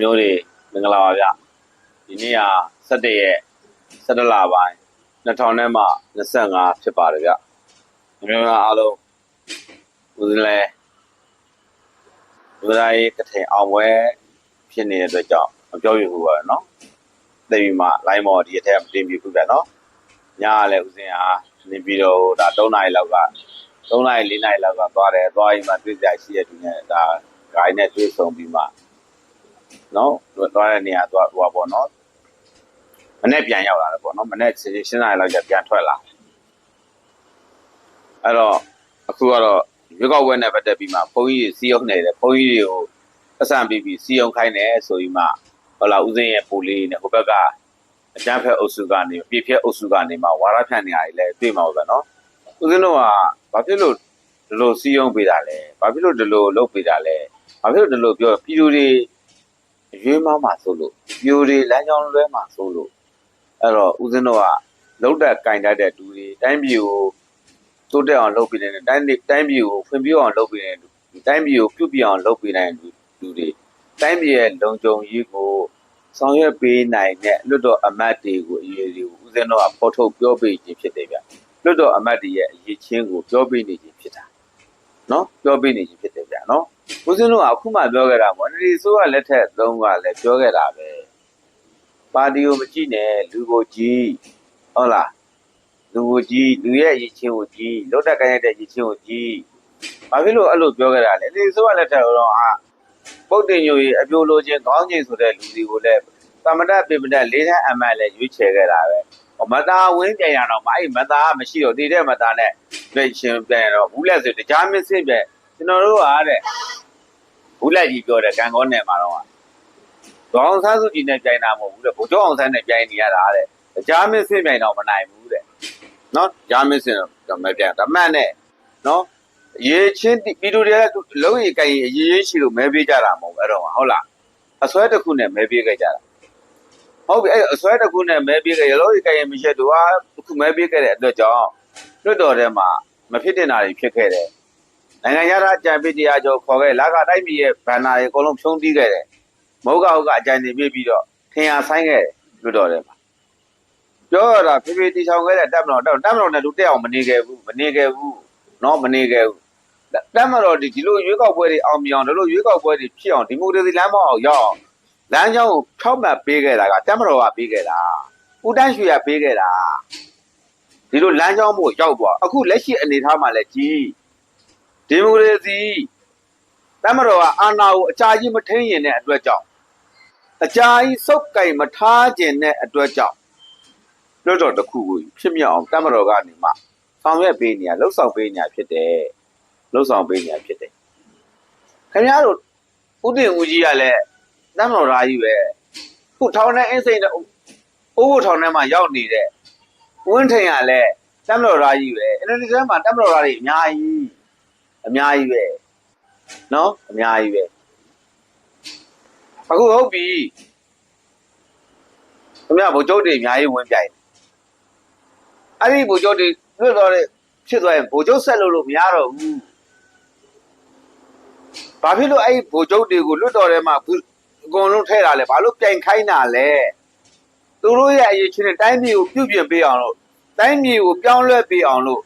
မျိုးတွေမင်္ဂလာပါဗျဒီနေ့က17ရက်17လပိုင်း2000နဲ့မှ25ဖြစ်ပါတယ်ဗျမျိုးများအားလုံးဦးဇင်းလဲဦးဇာရေးကထိန်အောင်ပွဲဖြစ်နေတဲ့အတွက်ကြောင့်မပြောပြဘူးပါနော်သိပြီမှ line မော်ဒီအထက်မတင်ပြဘူးဗျနော်ညကလည်းဦးဇင်းဟာနေပြီးတော့ဒါ3နာရီလောက်က3နာရီ4နာရီလောက်ကသွားတယ်သွားပြီးမှတွေ့ကြရှိရတဲ့သူနဲ့ဒါဂိုင်းနဲ့တွေ့ဆုံပြီးမှ နော်သွားတဲ့နေရာသွားဟိုပါပေါ့နော်မနေ့ပြန်ရောက်လာတယ်ပေါ့နော်မနေ့ရှင်းနာရီလောက်ကျပြန်ထွက်လာအဲ့တော့အခုကတော့ရွေးကောက်ပွဲနဲ့ပတ်သက်ပြီးမှဘုန်းကြီးစီယုံနေတယ်ဘုန်းကြီးတွေကိုအဆန်ပြီးပြီးစီယုံခိုင်းတယ်ဆိုပြီးမှဟောလာဦးစင်းရဲ့ပူလေးနဲ့ဟိုဘက်ကအကြမ်းဖက်အုပ်စုကနေပြည့်ဖြက်အုပ်စုကနေမှဝါရဖြန့်နေရတယ်လဲတွေ့မှာပဲနော်ဦးစင်းတို့ကဘာဖြစ်လို့ဒီလိုစီယုံပေးတာလဲဘာဖြစ်လို့ဒီလိုလုပ်ပေးတာလဲဘာဖြစ်လို့ဒီလိုပြောပြည်သူတွေ ရွေးမောင်းမှာဆိုလို့ပြိုတွေလမ်းကြောင်းလွဲမှာဆိုလို့အဲ့တော့ဦးဇင်းတို့ကလုံးတက်ကင်တတ်တဲ့တူတွေတိုင်းပြည်ကိုတိုးတက်အောင်လုပ်ပေးနေတဲ့တိုင်းပြည်တိုင်းပြည်ကိုဖွံ့ဖြိုးအောင်လုပ်ပေးနေတဲ့လူတိုင်းပြည်ကိုပြုပြအောင်လုပ်ပေးနေတဲ့လူလူတွေတိုင်းပြည်ရဲ့လုံခြုံရေးကိုဆောင်ရွက်ပေးနိုင်တဲ့လွတ်တော်အမတ်တွေကိုအရေးတွေကိုဦးဇင်းတို့ကဖော်ထုတ်ပြောပေးခြင်းဖြစ်တယ်ဗျလွတ်တော်အမတ်တွေရဲ့အရေးချင်းကိုပြောပေးနေခြင်းဖြစ်တာနော်ပြောပေးနေခြင်းဖြစ်တယ်ဗျ နော်ဦးဇင်းတို့ကအခုမှပြောခဲ့တာပေါ့ဒီဆိုကလက်ထက်သုံးကလည်းပြောခဲ့တာပဲပါတီကိုမကြည့်နဲ့လူကိုကြည့်ဟုတ်လားလူကိုကြည့်လူရဲ့ရည်ချင်းကိုကြည့်လုတ်တက်ကိုင်းရတဲ့ရည်ချင်းကိုကြည့်ဘာဖြစ်လို့အဲ့လိုပြောခဲ့တာလဲဒီဆိုကလက်ထက်တော့ဟာပုတ်တင်ညိုကြီးအပြိုလိုချင်းခေါင်းချင်းဆိုတဲ့လူတွေကိုလည်းသမတပိပဒလေးထန်းအမှန်လည်းရွေးချယ်ခဲ့တာပဲဟောမသားဝင်းပြန်ရတော့မအဲ့မသားမရှိတော့တည်တဲ့မသားနဲ့လက်ရှင်ပြန်ရတော့ဘူးလက်ဆိုတရားမင်းစင့်ပြန် ကျွန်တော်တို့ကတဲ့ဘူးလက်ကြီးပြောတယ်ကံကောနယ်မှာတော့ဒေါအောင်ဆန်းစုကြည်နဲ့ပြိုင်တာမဟုတ်ဘူးတဲ့ဗိုလ်ချုပ်အောင်ဆန်းနဲ့ပြိုင်နေရတာတဲ့ကြားမင်းစင်ပြိုင်တော့မနိုင်ဘူးတဲ့နော်ကြားမင်းစင်တော့မပြိုင်တမတ်နဲ့နော်ရေချင်းပြည်သူတွေကလုံးရီကိုင်အရေးရေးရှိလို့မဲပေးကြတာမဟုတ်ဘူးအဲ့တော့ဟုတ်လားအစွဲတစ်ခုနဲ့မဲပေးခဲ့ကြတာဟုတ်ပြီအဲ့အစွဲတစ်ခုနဲ့မဲပေးခဲ့ရလုံးရီကိုင်မရှိတော့ဟာအခုမဲပေးခဲ့တဲ့အတွက်ကြောင့်လွတ်တော်ထဲမှာမဖြစ်တင်တာတွေဖြစ်ခဲ့တယ် နိုင်ငံရသားကြံပေးတရားကျော်ခေါ်ခဲ့လာကတိုင်းပြည်ရဲ့ဗန္နာတွေအကုန်လုံးဖြုံးတီးခဲ့တယ်မဟုတ်ကဟုတ်ကအကြံနေပြပြီးတော့ထင်ရဆိုင်ခဲ့တယ်လွတ်တော်တယ်မှာပြောရတာဖေဖေတီဆောင်ခဲ့တဲ့တပ်မတော်တပ်တပ်မတော်နဲ့လူတက်အောင်မနေခဲ့ဘူးမနေခဲ့ဘူးနော်မနေခဲ့ဘူးတပ်မတော်ဒီဒီလိုရွေးကောက်ပွဲတွေအောင်မြင်အောင်ဒီလိုရွေးကောက်ပွဲတွေဖြစ်အောင်ဒီမိုကရေစီလမ်းမအောင်ရောက်အောင်လမ်းကြောင်းကိုဖြောက်မှတ်ပေးခဲ့တာကတပ်မတော်ကပေးခဲ့တာဦးတန်းရွှေကပေးခဲ့တာဒီလိုလမ်းကြောင်းမို့ရောက်သွားအခုလက်ရှိအနေအထားမှာလည်းကြီး ဒီမိုကရေစီတမတော်ကအာဏာကိုအကြာကြီးမထိန်ရင်တဲ့အတွက်ကြောင့်အကြာကြီးစုပ်ကင်မထားခြင်းတဲ့အတွက်ကြောင့်လွတ်တော်တစ်ခုကိုဖြစ်မြောက်အောင်တမတော်ကနေမှဆောင်ရွက်ပေးနေရလှုပ်ဆောင်ပေးနေရဖြစ်တယ်လှုပ်ဆောင်ပေးနေရဖြစ်တယ်ခင်ဗျားတို့ဥတည်ဦးကြီးကလည်းတမတော်သားကြီးပဲခုထောင်နဲ့အင်းစိန်တဲ့အိုးဘိုထောင်ထဲမှာရောက်နေတဲ့ဝင်းထိန်ကလည်းတမတော်သားကြီးပဲအဲ့ဒီထဲမှာတမတော်သားတွေအများကြီး အများကြီးပဲနော်အများကြီးပဲအခုဟုတ်ပြီခင်ဗျာဗိုလ်ချုပ်တွေအများကြီးဝင်ပြိုင်အဲ့ဒီဗိုလ်ချုပ်တွေလွတ်တော့တဲ့ဖြစ်သွားရင်ဗိုလ်ချုပ်ဆက်လို့လို့မရတော့ဘူးဘာဖြစ်လို့အဲ့ဒီဗိုလ်ချုပ်တွေကိုလွတ်တော်ထဲမှာအခုအကုန်လုံးထဲတာလဲဘာလို့ပြိုင်ခိုင်းတာလဲသူတို့ရဲ့အရေးချင်းနဲ့တိုင်းပြည်ကိုပြုပြင်ပေးအောင်လို့တိုင်းပြည်ကိုပြောင်းလဲပေးအောင်လို့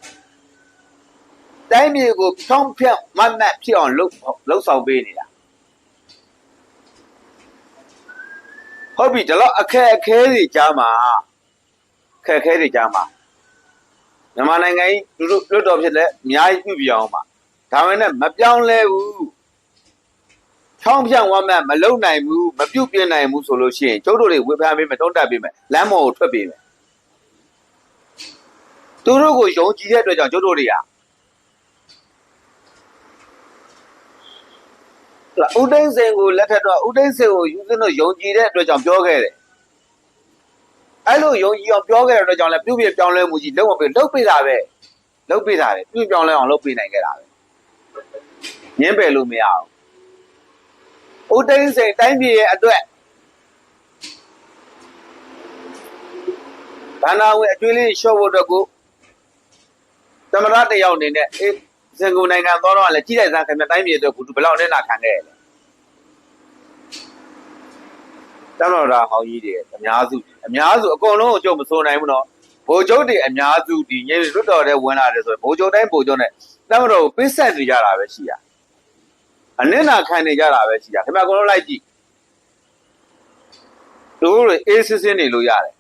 တိုင်းပြည်ကိုဖြောင်းဖြတ်မတ်မတ်ဖြစ်အောင်လှုပ်လှုပ်ဆောင်ပေးနေတာဟုတ်ပြီဒါတော့အခက်အခဲတွေကြားမှာအခက်အခဲတွေကြားမှာမြန်မာနိုင်ငံကြီးလူတို့လွတ်တော်ဖြစ်လဲအများကြီးပြုပြအောင်ပါဒါမှလည်းမပြောင်းလဲဘူးဖြောင်းဖြတ်ဝမ်းမတ်မလုံနိုင်ဘူးမပြုတ်ပြင်းနိုင်ဘူးဆိုလို့ရှိရင်ကျုပ်တို့တွေဝေဖန်ပေးမယ်တုံးတက်ပေးမယ်လမ်းမော်ကိုထွက်ပေးမယ်သူတို့ကိုယုံကြည်တဲ့အတွက်ကြောင့်ကျုပ်တို့တွေက ဦးသိန်းစင်ကိုလက်ထက်တော့ဦးသိန်းစင်ကိုယူစင်းတို့ယုံကြည်တဲ့အတွက်ကြောင့်ပြောခဲ့တယ်။အဲ့လိုယုံကြည်အောင်ပြောခဲ့တဲ့အတွက်ကြောင့်လည်းပြုပြပြောင်းလဲမှုကြီးလုံးဝပဲလုတ်ပေးတာပဲလုတ်ပေးတာပဲပြုပြောင်းလဲအောင်လုတ်ပေးနိုင်ခဲ့တာပဲ။ငင်းပယ်လို့မရအောင်။ဦးသိန်းစင်တိုင်းပြည်ရဲ့အတွက်ဘာနာဝင်အကျွေးလေးရှော့ဖို့အတွက်ကိုသမရတယောက်အနေနဲ့အေး စင်ကုန်နိုင်ငံသောတော့လည်းကြီးလိုက်စမ်းခင်ဗျတိုင်းပြည်အတွက်ကိုသူဘယ်လောက်နဲ့နာခံခဲ့ရလဲတမတော်သားဟောင်းကြီးတွေအများစုကြီးအများစုအကုန်လုံးကိုကြုံမစိုးနိုင်ဘူးနော်ဘိုလ်ချုပ်တွေအများစုဒီညလွတ်တော်တဲ့ဝင်လာတယ်ဆိုရင်ဘိုလ်ချုပ်တိုင်းဘိုလ်ချုပ်နဲ့တမတော်ကိုပစ်ဆက်နေကြတာပဲရှိရအနစ်နာခံနေကြတာပဲရှိရခင်ဗျာအကုန်လုံးလိုက်ကြည့်သူတို့တွေအေးစစ်စစ်နေလို့ရတယ်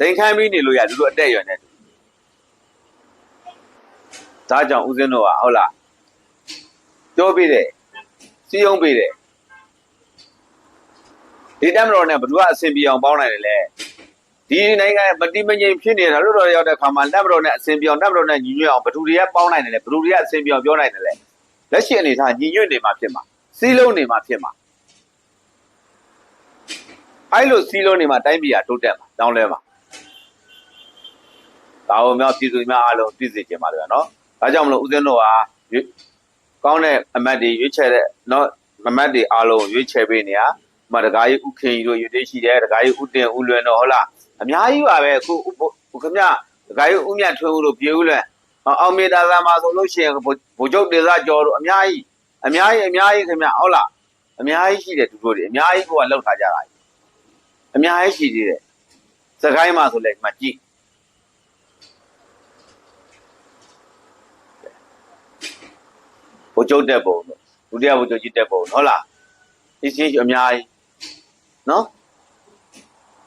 ဒိန်ခိုင်းပြီးနေလို့ရတယ်သူတို့အတက်ရွယ်နေတယ် ဒါကြောင့်ဦးစင်းတို့ကဟုတ်လားပြောပြတယ်စီယုံပြတယ်ဒီတက်မတော်နဲ့ဘယ်သူကအဆင်ပြေအောင်ပေါင်းနိုင်တယ်လဲဒီနိုင်ငံမတိမငြိမ်ဖြစ်နေတာလို့တော်ရောက်တဲ့ခါမှာတက်မတော်နဲ့အဆင်ပြေအောင်တက်မတော်နဲ့ညီညွတ်အောင်ဘယ်သူတွေကပေါင်းနိုင်တယ်လဲဘယ်သူတွေကအဆင်ပြေအောင်ပြောနိုင်တယ်လဲလက်ရှိအနေထားညီညွတ်နေမှာဖြစ်မှာစီးလုံးနေမှာဖြစ်မှာအဲ့လိုစီးလုံးနေမှာတိုင်းပြည်ကတိုးတက်မှာတောင်းလဲမှာဒါအောင်များပြည်သူများအားလုံးသိစေချင်ပါလေနော် ဒါကြောင့်မလို့ဦးဇင်းတို့ဟာရွေးကောင်းတဲ့အမတ်တွေရွေးချယ်တဲ့နော်အမတ်တွေအားလုံးရွေးချယ်ပေးနေရမတကားကြီးဥခင်ကြီးတို့ယူသေးရှိတယ်တကားကြီးဥတင်ဥလွင်တော့ဟုတ်လားအများကြီးပါပဲအခုခုခမတကားကြီးဥမြတ်ထွန်းဦးတို့ပြေဦးလွင်အောင်မေတာသာမှာဆိုလို့ရှိရင်ဗိုလ်ချုပ်ဒေသကျော်တို့အများကြီးအများကြီးအများကြီးခင်ဗျဟုတ်လားအများကြီးရှိတယ်သူတို့တွေအများကြီးကိုကလောက်ထားကြတာအများကြီးရှိသေးတယ်စကိုင်းမှာဆိုလဲဒီမှာကြည့် ဗိုလ်ချုပ်တက်ပုံတို့ဒုတိယဗိုလ်ချုပ်ကြီးတက်ပုံဟုတ်လားအချင်းအများကြီးနော်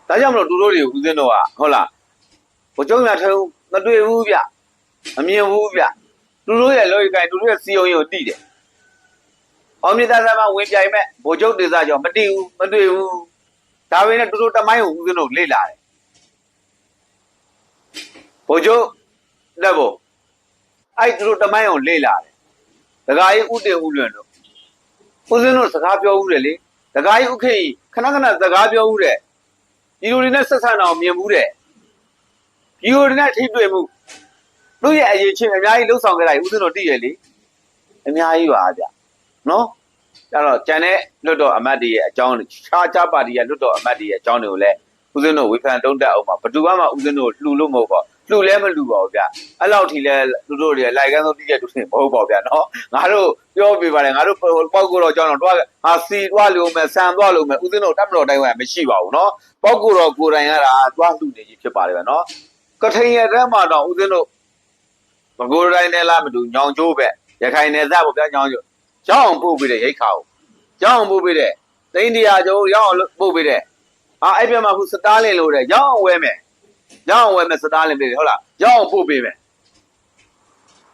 ဒါကြောင့်မလို့သူတို့တွေဦးစင်းတော့ဟုတ်လားဘုံကျုံရထုံးမတွေ့ဘူးဗျအမြင်ဘူးဗျသူတို့ရဲ့လောကကိုင်သူတို့ရဲ့စီယုံရင်ကိုတိတယ်အောင်မြတ်သားသမဝင်ပြိုင်မဲ့ဘိုလ်ချုပ်ဒေသကျော်မတိဘူးမတွေ့ဘူးဒါပေမဲ့သူတို့တမိုင်းကိုဦးစင်းတို့လေ့လာတယ်ဘိုလ်ချုပ်လက်ဖို့အဲ့သူတို့တမိုင်းကိုလေ့လာတယ် ဒကာကြီးဥတင်ဥလွင်တို့ဦးစင်းတို့စကားပြောဦးတယ်လေတကားကြီးဥခေကြီးခဏခဏစကားပြောဦးတဲ့ဒီလိုတွေနဲ့ဆက်ဆံအောင်မြင်ဘူးတဲ့ဒီလိုတွေနဲ့ထိတွေ့မှုတို့ရဲ့အရေးချင်းအများကြီးလှုပ်ဆောင်ခဲ့တာကြီးဦးစင်းတို့သိရလေအများကြီးပါဗျနော်အဲ့တော့ကျန်တဲ့လွတ်တော်အမတ်တွေရဲ့အကြောင်းခြားခြားပါတီရဲ့လွတ်တော်အမတ်တွေရဲ့အကြောင်းတွေကိုလည်းဦးစင်းတို့ဝေဖန်တုံးတက်အောင်ပါဘယ်သူမှဦးစင်းတို့လှူလို့မဟုတ်ပါ လှူလဲမလှူပါဘူးဗျအဲ့လောက်ထိလဲသူတို့တွေလိုက်ကန်းဆုံးတိကျတူနေမဟုတ်ပါဘူးဗျနော်ငါတို့ပြောပြပါတယ်ငါတို့ပေါက်ကိုတော့ကြောင်းတော့တွားငါစီတွားလို့မယ်ဆန်တွားလို့မယ်ဦးစင်းတို့တပ်မတော်တိုင်းကမရှိပါဘူးနော်ပေါက်ကိုတော့ကိုယ်တိုင်ရတာတွားလှူနေကြီးဖြစ်ပါတယ်ဗျနော်ကထိန်ရတဲ့မှာတော့ဦးစင်းတို့မကိုယ်တိုင်နဲ့လားမတူညောင်ကျိုးပဲရခိုင်နယ်စပ်ပေါ့ဗျာညောင်ကျိုးကြောင်းပို့ပြီးတဲ့ရိတ်ခါကိုကြောင်းပို့ပြီးတဲ့သိန်းတရာကျော်ရောက်အောင်ပို့ပြီးတဲ့အာအဲ့ပြမှာခုစတားလင်လို့တဲ့ရောက်အောင်ဝဲမယ် ရောက်အောင်ဝဲမယ်စတားလင်ပြီးတယ်ဟုတ်လားရောက်အောင်ပို့ပေးမယ်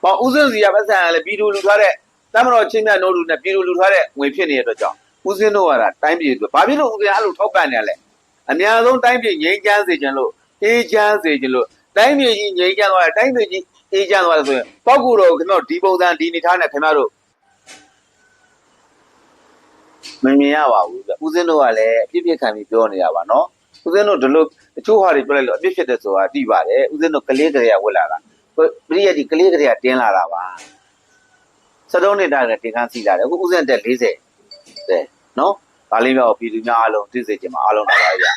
ပေါ့ဦးစင်းစီကပတ်စံကလည်းပြည်သူလူထားတဲ့တမတော်ချင်းမြတ်နိုးလူနဲ့ပြည်သူလူထားတဲ့ငွေဖြစ်နေတဲ့အတွက်ကြောင့်ဦးစင်းတို့ကတိုင်းပြည်အတွက်ဘာဖြစ်လို့ဦးစင်းအဲ့လိုထောက်ပံ့နေရလဲအများဆုံးတိုင်းပြည်ငြိမ်းချမ်းစေခြင်းလို့အေးချမ်းစေခြင်းလို့တိုင်းပြည်ကြီးငြိမ်းချမ်းသွားတယ်တိုင်းပြည်ကြီးအေးချမ်းသွားတယ်ဆိုရင်ပောက်ကူတော်ခင်ဗျတို့ဒီပုံစံဒီနေထားနဲ့ခင်ဗျတို့မမြင်ရပါဘူးဗျဦးစင်းတို့ကလည်းအပြစ်ပြစ်ခံပြီးပြောနေတာပါနော် ဦးစင်းတို့ဒီလိုတချို့ဟာတွေပြောလိုက်လို့အပြစ်ဖြစ်တယ်ဆိုတာသိပါတယ်ဦးစင်းတို့ကလေးကလေးကဝက်လာတာပရိယတ်ဒီကလေးကလေးကတင်းလာတာပါစတုံးနေတာလည်းတင်ခန်းစီလာတယ်အခုဦးစင်းတက်40တဲ့နော်ဒါလေးမျိုးပြည်သူများအားလုံးသိစေချင်ပါအားလုံးပါပါဗျ